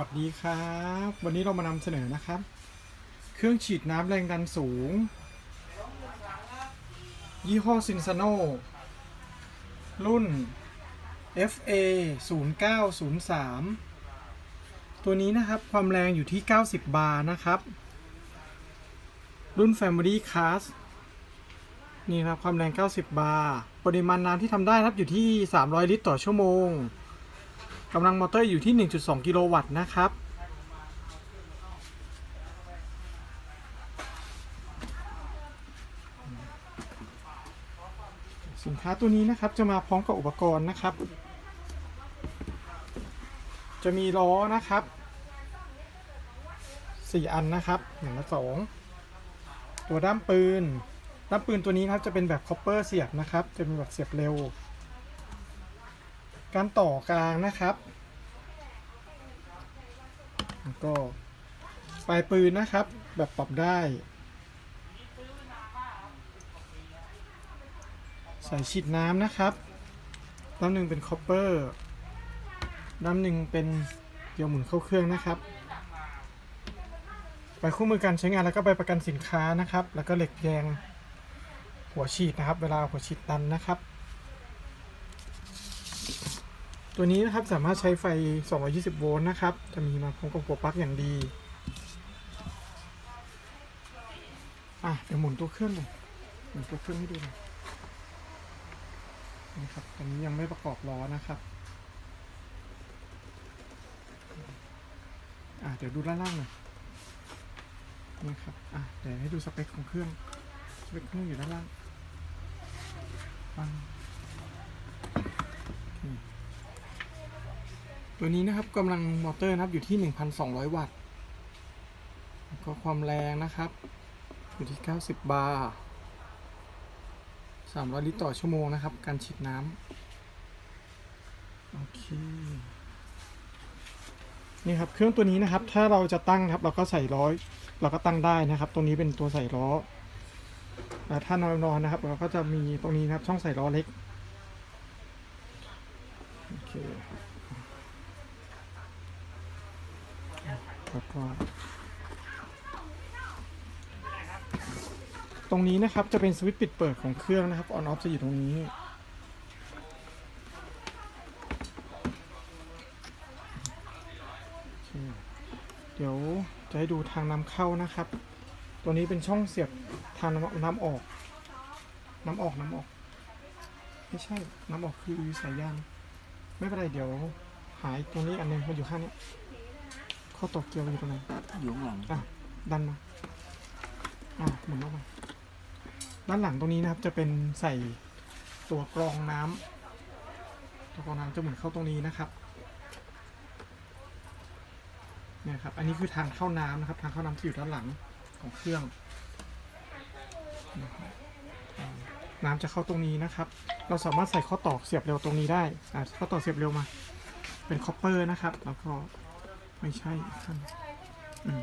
สวัสดีครับ วันนี้เรามานำเสนอนะครับ เครื่องฉีดน้ำแรงดันสูง ยี่ห้อซินซาโนรุ่น FA 0903 ตัวนี้นะครับความแรงอยู่ที่ 90 บาร์นะครับ รุ่น Family Class นี่ครับความแรง 90 บาร์ ปริมาณน้ำที่ทำได้ครับอยู่ที่ 300 ลิตรต่อชั่วโมง กำลังมอเตอร์อยู่ที่ 1.2 กิโลวัตต์นะครับ สินค้าตัวนี้นะครับจะมาพร้อมกับอุปกรณ์นะครับ จะมีล้อนะครับ 4 อันนะครับอย่งละสองตัวด้ามปืน ด้ามปืนตัวนี้ครับจะเป็นแบบคอปเปอร์เสียบนะครับ จะเป็นแบบเสียบเร็ว การต่อกลางนะครับแล้วก็ปลายปืนนะครับ แบบปรับได้ ใสายฉีดน้ำนะครับด้านหนึ่งเป็นคอปเปอร์ด้านหนึ่งเป็นเดียวหมุนเข้าเครื่องนะครับใบคู่มือการใช้งานแล้วก็ใบประกันสินค้านะครับ แล้วก็เหล็กแยงหัวฉีดนะครับ เวลาหัวฉีดตันนะครับ ตัวนี้นะครับสามารถใช้ไฟ 220 โวลต์นะครับ จะมีมาพร้อมกับหัวปลั๊กอย่างดีอะเดี๋ยวหมุนตัวเครื่องหน่อยหมุนตัวเครื่องให้ดูหน่อยนี่ครับตอนนี้ยังไม่ประกอบล้อนะครับอะเดี๋ยวดูด้านล่างหน่อยนี่ครับอะเดี๋ยวให้ดูสเปคของเครื่องสเปคเครื่องอยู่ด้านล่างฟัง ตัวนี้นะครับกำลังมอเตอร์นะครับอยู่ที่ 1,200 วัตต์แล้วก็ความแรงนะครับ อยู่ที่ 90 บาร์300 ลิตรต่อชั่วโมงนะครับ การฉีดน้ำโอเคนี่ครับเครื่องตัวนี้นะครับ ถ้าเราจะตั้งครับ เราก็ใส่ล้อเราก็ตั้งได้นะครับ ตรงนี้เป็นตัวใส่ล้อแต่ถ้านอนๆนะครับ เราก็จะมีตรงนี้นะครับ ช่องใส่ล้อเล็กโอเค แล้วก็ ตรงนี้นะครับจะเป็นสวิตช์ปิดเปิดของเครื่องนะครับออนออฟจะอยู่ตรงนี้ เดี๋ยวจะให้ดูทางนำเข้านะครับ ตัวนี้เป็นช่องเสียบทางนำออกนำออกนำออก ไม่ใช่นำออกคือสายยางไม่เป็นไรเดี๋ยวหายตรงนี้อันหนึงมันอยู่ข้างนี้ ข้อต่อเกียวอยู่ตรงไหนอยู่ข้างหลังอะดันมาอะหมุนออกมาด้านหลังตรงนี้นะครับจะเป็นใส่ตัวกรองน้ำตัวกรองน้ำจะหมุนเข้าตรงนี้นะครับเนี่ยครับอันนี้คือทางเข้าน้ำนะครับ ทางเข้าน้ำที่อยู่ด้านหลังของเครื่องนะครับอ่าน้ำจะเข้าตรงนี้นะครับ เราสามารถใส่ข้อต่อเสียบเร็วตรงนี้ได้อะข้อต่อเสียบเร็วมา เป็นคอปเปอร์นะครับ แล้วก็ ไม่ใช่ขั้นอืม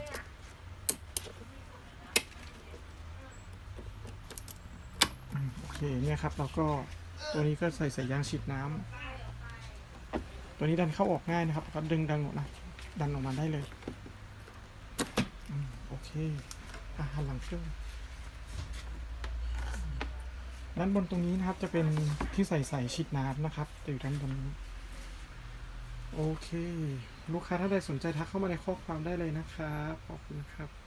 อืมโอเคเนี่ยครับแล้วก็ตัวนี้ก็ใส่สายยางฉีดน้ำตัวนี้ดันเข้าออกง่ายนะครับก็ดึงดันออกนะดันออกมาได้เลยอืมโอเคอะหันหลังเครื่องด้านบนตรงนี้นะครับจะเป็นที่ใส่ใสายฉีดน้ำนะครับจะอยู่ด้านบนโอเค ลูกค้าท่านใดสนใจทักเข้ามาในข้อความได้เลยนะครับ ขอบคุณครับ